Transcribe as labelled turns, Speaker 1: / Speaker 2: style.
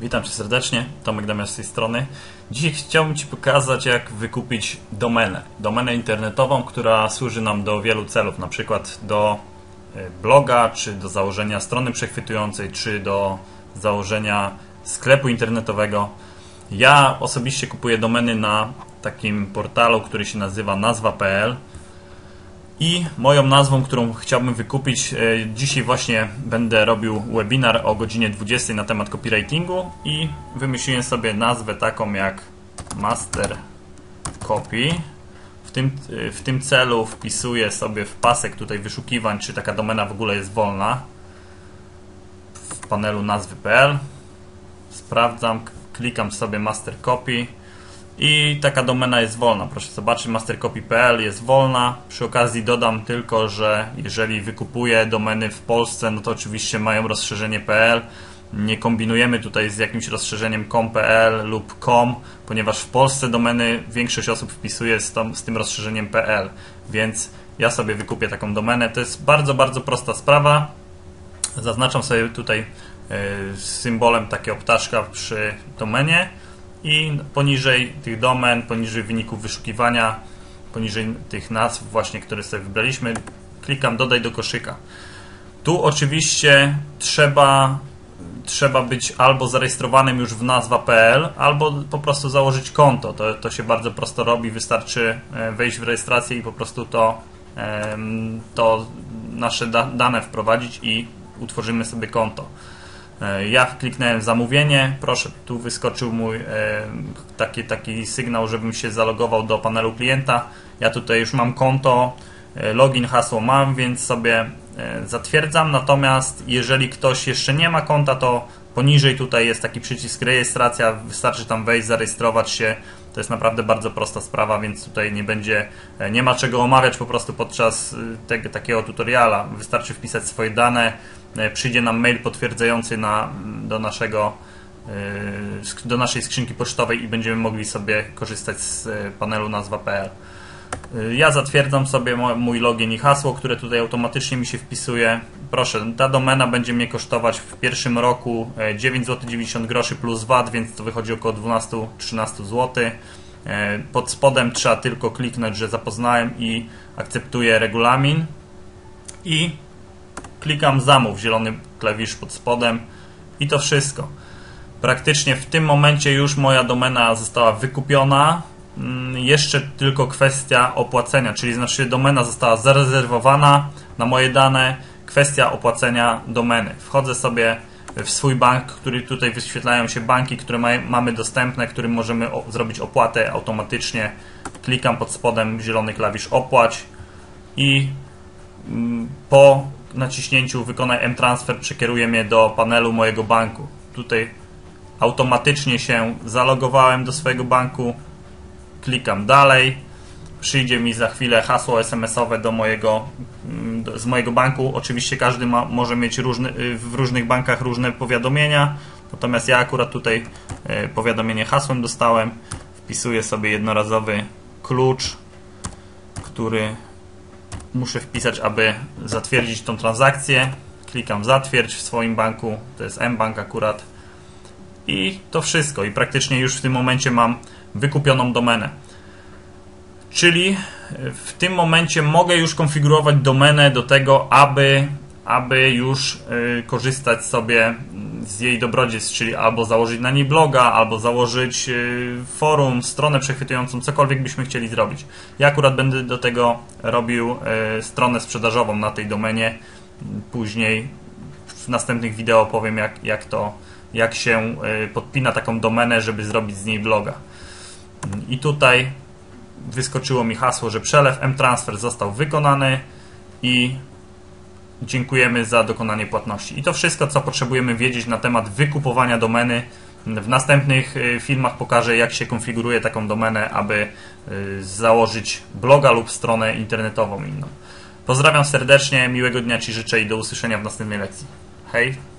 Speaker 1: Witam Cię serdecznie, Tomek Damian z tej strony. Dzisiaj chciałbym Ci pokazać, jak wykupić domenę. Domenę internetową, która służy nam do wielu celów, na przykład do e, bloga, czy do założenia strony przechwytującej, czy do założenia sklepu internetowego. Ja osobiście kupuję domeny na takim portalu, który się nazywa nazwa.pl i moją nazwą, którą chciałbym wykupić, e, dzisiaj właśnie będę robił webinar o godzinie 20 na temat copywritingu i wymyśliłem sobie nazwę taką jak Master Copy. W tym, e, w tym celu wpisuję sobie w pasek tutaj wyszukiwań, czy taka domena w ogóle jest wolna w panelu nazwy.pl. Sprawdzam, klikam sobie Master Copy i taka domena jest wolna. Proszę zobaczyć, mastercopy.pl jest wolna. Przy okazji dodam tylko, że jeżeli wykupuję domeny w Polsce, no to oczywiście mają rozszerzenie .pl. Nie kombinujemy tutaj z jakimś rozszerzeniem com.pl lub com, ponieważ w Polsce domeny większość osób wpisuje z, z tym rozszerzeniem .pl, więc ja sobie wykupię taką domenę. To jest bardzo, bardzo prosta sprawa. Zaznaczam sobie tutaj y, symbolem takiego ptaszka przy domenie i poniżej tych domen, poniżej wyników wyszukiwania, poniżej tych nazw właśnie, które sobie wybraliśmy, klikam dodaj do koszyka. Tu oczywiście trzeba, trzeba być albo zarejestrowanym już w nazwa.pl, albo po prostu założyć konto. To, to się bardzo prosto robi, wystarczy e, wejść w rejestrację i po prostu to, to nasze dane wprowadzić i utworzymy sobie konto. E, ja kliknąłem zamówienie, proszę, tu wyskoczył mój e, taki, taki sygnał, żebym się zalogował do panelu klienta. Ja tutaj już mam konto, e, login, hasło mam, więc sobie zatwierdzam. Natomiast jeżeli ktoś jeszcze nie ma konta, to poniżej tutaj jest taki przycisk rejestracja, wystarczy tam wejść, zarejestrować się. To jest naprawdę bardzo prosta sprawa, więc tutaj nie będzie, nie ma czego omawiać po prostu podczas tego, takiego tutoriala. Wystarczy wpisać swoje dane, przyjdzie nam mail potwierdzający na, do, naszego, e, do naszej skrzynki pocztowej i będziemy mogli sobie korzystać z e, panelu nazwa.pl. Ja zatwierdzam sobie mój login i hasło, które tutaj automatycznie mi się wpisuje. Proszę, ta domena będzie mnie kosztować w pierwszym roku 9,90 zł plus VAT, więc to wychodzi około 12-13 zł. Pod spodem trzeba tylko kliknąć, że zapoznałem i akceptuję regulamin. I klikam zamów, zielony klawisz pod spodem i to wszystko. Praktycznie w tym momencie już moja domena została wykupiona. Mm, jeszcze tylko kwestia opłacenia, czyli znaczy domena została zarezerwowana na moje dane. Kwestia opłacenia domeny. Wchodzę sobie w swój bank, który tutaj wyświetlają się banki, które mamy dostępne, którym możemy zrobić opłatę automatycznie. Klikam pod spodem zielony klawisz opłać i mm, po naciśnięciu wykonaj M-Transfer przekieruje mnie do panelu mojego banku. Tutaj automatycznie się zalogowałem do swojego banku, klikam dalej, przyjdzie mi za chwilę hasło SMS-owe do mojego, mm, z mojego banku. Oczywiście każdy ma, może mieć różny, y, w różnych bankach różne powiadomienia, natomiast ja akurat tutaj y, powiadomienie hasłem dostałem. Wpisuję sobie jednorazowy klucz, który muszę wpisać, aby zatwierdzić tą transakcję. Klikam zatwierdź w swoim banku, to jest mBank akurat. I to wszystko. I praktycznie już w tym momencie mam wykupioną domenę. Czyli w tym momencie mogę już konfigurować domenę do tego, aby aby już y, korzystać sobie z jej dobrodziejstw, czyli albo założyć na niej bloga, albo założyć y, forum, stronę przechwytującą, cokolwiek byśmy chcieli zrobić. Ja akurat będę do tego robił y, stronę sprzedażową na tej domenie. Później w następnych wideo powiem, jak, jak to, jak się podpina taką domenę, żeby zrobić z niej bloga. I tutaj wyskoczyło mi hasło, że przelew M-Transfer został wykonany i Dziękujemy za dokonanie płatności. I to wszystko, co potrzebujemy wiedzieć na temat wykupowania domeny. W następnych y, filmach pokażę, jak się konfiguruje taką domenę, aby y, założyć bloga lub stronę internetową inną. Pozdrawiam serdecznie, miłego dnia Ci życzę i do usłyszenia w następnej lekcji. Hej!